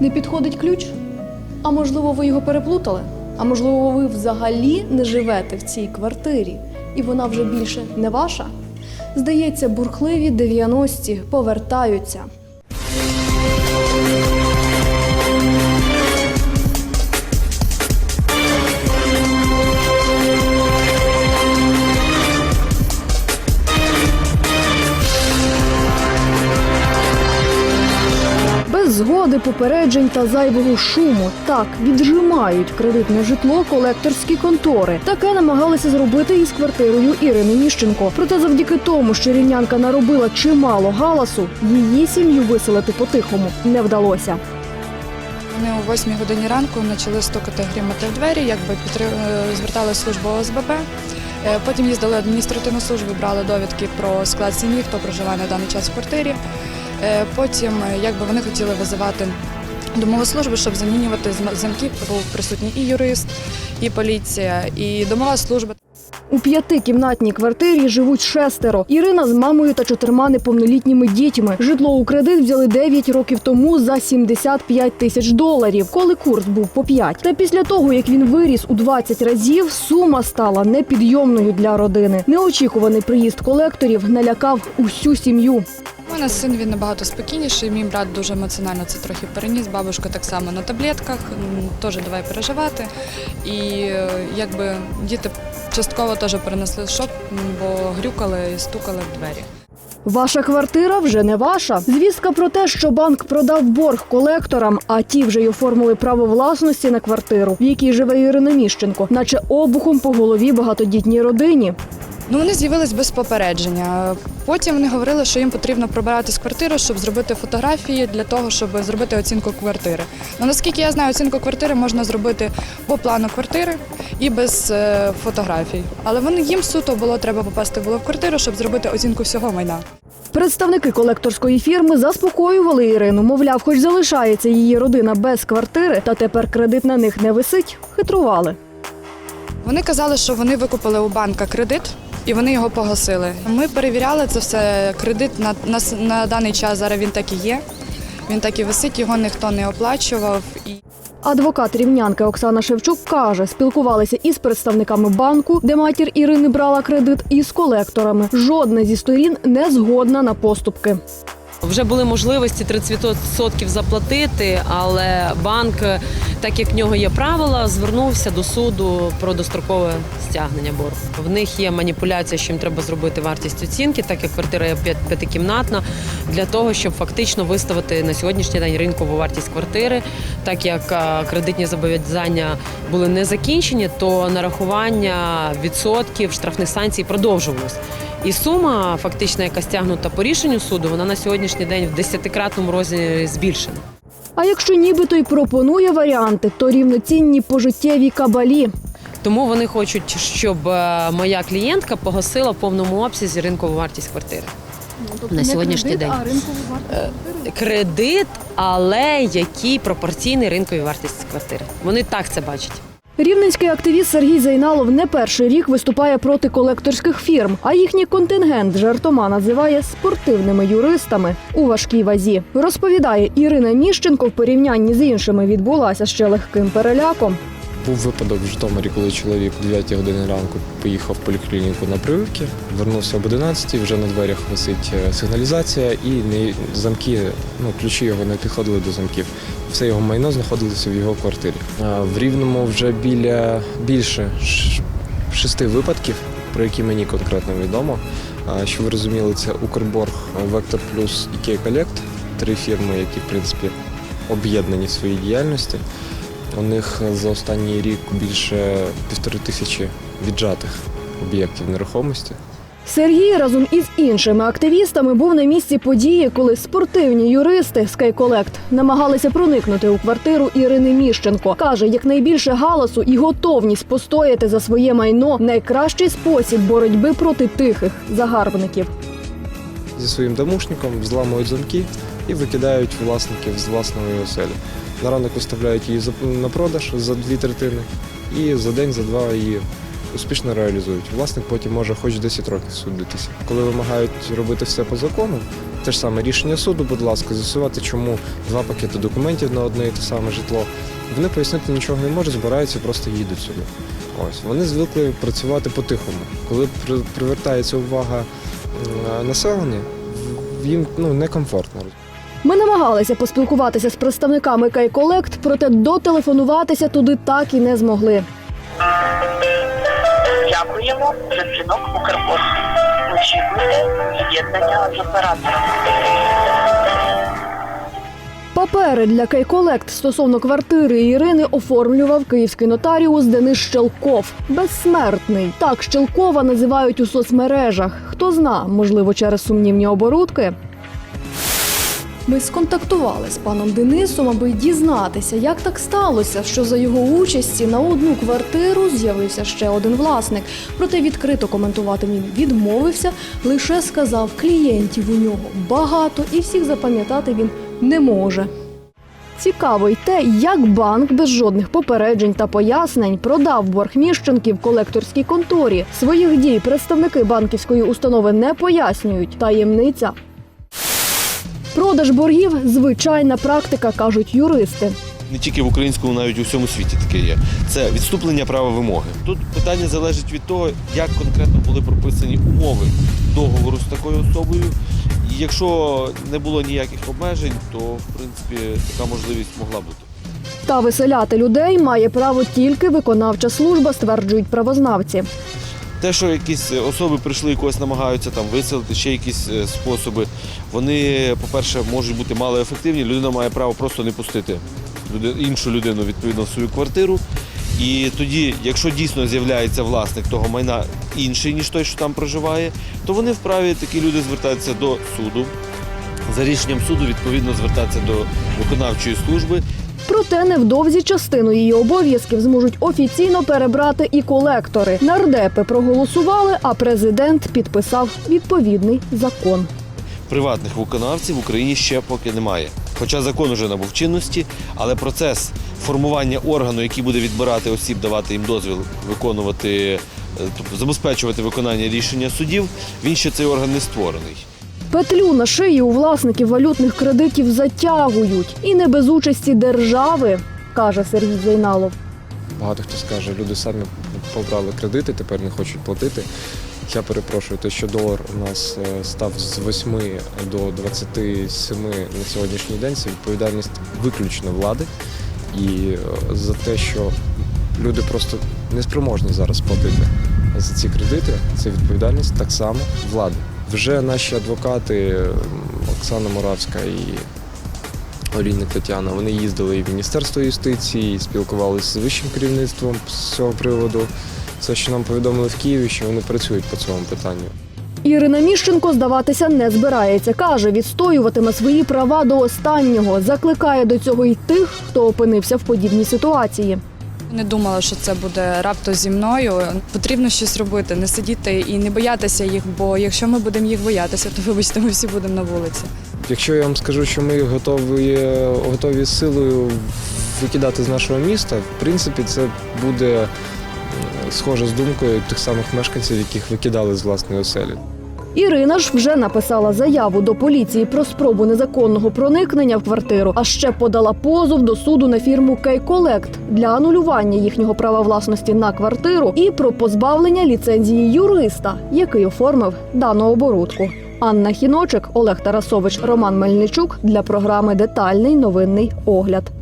Не підходить ключ? А можливо, ви його переплутали? А можливо, ви взагалі не живете в цій квартирі, і вона вже більше не ваша? Здається, бурхливі 90-ті повертаються. Згоди, попереджень та зайвого шуму так віджимають кредитне житло колекторські контори. Таке намагалися зробити із квартирою Ірини Міщенко. Проте, завдяки тому, що рівнянка наробила чимало галасу, її сім'ю виселити по-тихому не вдалося. Вони о 8 годині ранку почали стукати грімати в двері, якби підтри- е, звертали службу ОСББ. Е, Потім їздили адміністративну службу, брали довідки про склад сім'ї, хто проживає на даний час в квартирі. Е, Потім е, якби вони хотіли визивати домову службу, щоб замінювати замки. Був присутній і юрист, і поліція, і домова служба. У п'ятикімнатній квартирі живуть шестеро. Ірина з мамою та чотирма неповнолітніми дітьми. Житло у кредит взяли 9 років тому за 75 тисяч доларів, коли курс був по 5. Та після того, як він виріс у 20 разів, сума стала непідйомною для родини. Неочікуваний приїзд колекторів налякав усю сім'ю. У син він набагато спокійніший. Мій брат дуже емоціонально це трохи переніс. Бабушка так само на таблетках, теж давай переживати. І е, якби діти частково теж перенесли шок, бо грюкали і стукали в двері. Ваша квартира вже не ваша. Звістка про те, що банк продав борг колекторам, а ті вже й оформили право власності на квартиру, в якій живе Ірина Міщенко, наче обухом по голові багатодітній родині. Ну вони з'явились без попередження. Потім вони говорили, що їм потрібно прибирати з квартири, щоб зробити фотографії для того, щоб зробити оцінку квартири. Ну наскільки я знаю, оцінку квартири можна зробити по плану квартири і без е, фотографій. Але вони їм суто було треба попасти було в квартиру, щоб зробити оцінку всього майна. Представники колекторської фірми заспокоювали Ірину. Мовляв, хоч залишається її родина без квартири, та тепер кредит на них не висить. Хитрували. Вони казали, що вони викупили у банка кредит. І вони його погасили. Ми перевіряли це все. Кредит на, на, на даний час зараз він так і є. Він так і висить, його ніхто не оплачував. І Адвокат рівнянки Оксана Шевчук каже, спілкувалися із представниками банку, де матір Ірини брала кредит, і з колекторами. Жодна зі сторін не згодна на поступки. Вже були можливості 30% заплатити, але банк, так як в нього є правила, звернувся до суду про дострокове стягнення боргу. В них є маніпуляція, що їм треба зробити вартість оцінки, так як квартира є п'ятикімнатна, для того, щоб фактично виставити на сьогоднішній день ринкову вартість квартири. Так як кредитні зобов'язання були не закінчені, то нарахування відсотків штрафних санкцій продовжувалось. І сума, фактично, яка стягнута по рішенню суду, вона на сьогоднішній день в десятикратному розмірі збільшена. А якщо нібито й пропонує варіанти, то рівноцінні пожиттєві кабалі. Тому вони хочуть, щоб е, моя клієнтка погасила в повному обсязі ринкову вартість квартири. На сьогоднішній день. Кредит, але який пропорційний ринковій вартості квартири. Вони так це бачать. Рівненський активіст Сергій Зайналов не перший рік виступає проти колекторських фірм, а їхній контингент жартома називає спортивними юристами у важкій вазі. Розповідає Ірина Міщенко в порівнянні з іншими відбулася ще легким переляком. Був випадок в Житомирі, коли чоловік о 9 годині ранку поїхав в поліклініку на прививки, вернувся об 11, вже на дверях висить е, сигналізація і не, замки, ну, ключі його не підходили до замків. Все його майно знаходилося в його квартирі. В Рівному вже біля більше шести випадків, про які мені конкретно відомо. Що ви розуміли, це Укрборг, Вектор Плюс і Кей Колект, три фірми, які в принципі об'єднані в своїй діяльності. У них за останній рік більше півтори тисячі віджатих об'єктів нерухомості. Сергій разом із іншими активістами був на місці події, коли спортивні юристи з Кейколект намагалися проникнути у квартиру Ірини Міщенко. каже, якнайбільше галасу і готовність постояти за своє майно найкращий спосіб боротьби проти тихих загарбників. Зі своїм домушником зламують замки і викидають власників з власної оселі. На ранок виставляють її на продаж за дві третини, і за день, за два її успішно реалізують. Власник потім може хоч 10 років судитися. Коли вимагають робити все по закону, те ж саме рішення суду, будь ласка, з'ясувати, чому два пакети документів на одне і те саме житло. Вони пояснити нічого не можуть, збираються, просто їдуть сюди. Ось вони звикли працювати по-тихому. Коли при- привертається увага м, населення, їм ну, некомфортно. Ми намагалися поспілкуватися з представниками Кайколект, проте дотелефонуватися туди так і не змогли. Дякуємо за дзвінок Укрпошти. Очікуйте з'єднання з оператором. Папери для Кайколект стосовно квартири Ірини оформлював київський нотаріус Денис Щелков. Безсмертний. Так Щелкова називають у соцмережах. Хто зна, можливо, через сумнівні оборудки. Ми сконтактували з паном Денисом, аби дізнатися, як так сталося, що за його участі на одну квартиру з'явився ще один власник. Проте відкрито коментувати він відмовився, лише сказав, клієнтів у нього багато і всіх запам'ятати він не може. Цікаво й те, як банк без жодних попереджень та пояснень продав борг Міщенків колекторській конторі. Своїх дій представники банківської установи не пояснюють. Таємниця. Продаж боргів звичайна практика, кажуть юристи. не тільки в українському, навіть у всьому світі таке є. Це відступлення права вимоги. Тут питання залежить від того, як конкретно були прописані умови договору з такою особою. І якщо не було ніяких обмежень, то в принципі така можливість могла бути. Та виселяти людей має право тільки виконавча служба, стверджують правознавці. Те, що якісь особи прийшли і когось намагаються там виселити, ще якісь е, способи, вони, по-перше, можуть бути малоефективні. Людина має право просто не пустити іншу людину відповідно в свою квартиру. І тоді, якщо дійсно з'являється власник того майна інший, ніж той, що там проживає, то вони вправі такі люди звертаються до суду. За рішенням суду відповідно звертатися до виконавчої служби Проте невдовзі частину її обов'язків зможуть офіційно перебрати і колектори. Нардепи проголосували, а президент підписав відповідний закон. приватних виконавців в Україні ще поки немає. Хоча закон уже набув чинності, але процес формування органу, який буде відбирати осіб, давати їм дозвіл виконувати, е, тобто забезпечувати виконання рішення судів, він ще цей орган не створений. Петлю на шиї у власників валютних кредитів затягують і не без участі держави, каже Сергій Зайналов. Багато хто скаже, люди самі побрали кредити, тепер не хочуть платити. Я перепрошую, те, що долар у нас е, став з 8 до 27 на сьогоднішній день, це відповідальність виключно влади. І е, за те, що люди просто неспроможні зараз платити за ці кредити, це відповідальність так само влади. Вже наші адвокати Оксана Моравська і Олійник Тетяна. Вони їздили і в Міністерство юстиції, і спілкувалися з вищим керівництвом з цього приводу. Це, що нам повідомили в Києві, що вони працюють по цьому питанню. Ірина Міщенко здаватися не збирається. Каже, відстоюватиме свої права до останнього. Закликає до цього й тих, хто опинився в подібній ситуації. Не думала, що це буде раптом зі мною. Потрібно щось робити, не сидіти і не боятися їх, бо якщо ми будемо їх боятися, то вибачте, ми всі будемо на вулиці. Якщо я вам скажу, що ми готові, готові з силою викидати з нашого міста, в принципі, це буде схоже з думкою тих самих мешканців, яких викидали з власної оселі. Ірина ж вже написала заяву до поліції про спробу незаконного проникнення в квартиру, а ще подала позов до суду на фірму Кейколект для анулювання їхнього права власності на квартиру і про позбавлення ліцензії юриста, який оформив дану оборудку. Анна Хіночик, Олег Тарасович, Роман Мельничук для програми Детальний новинний огляд.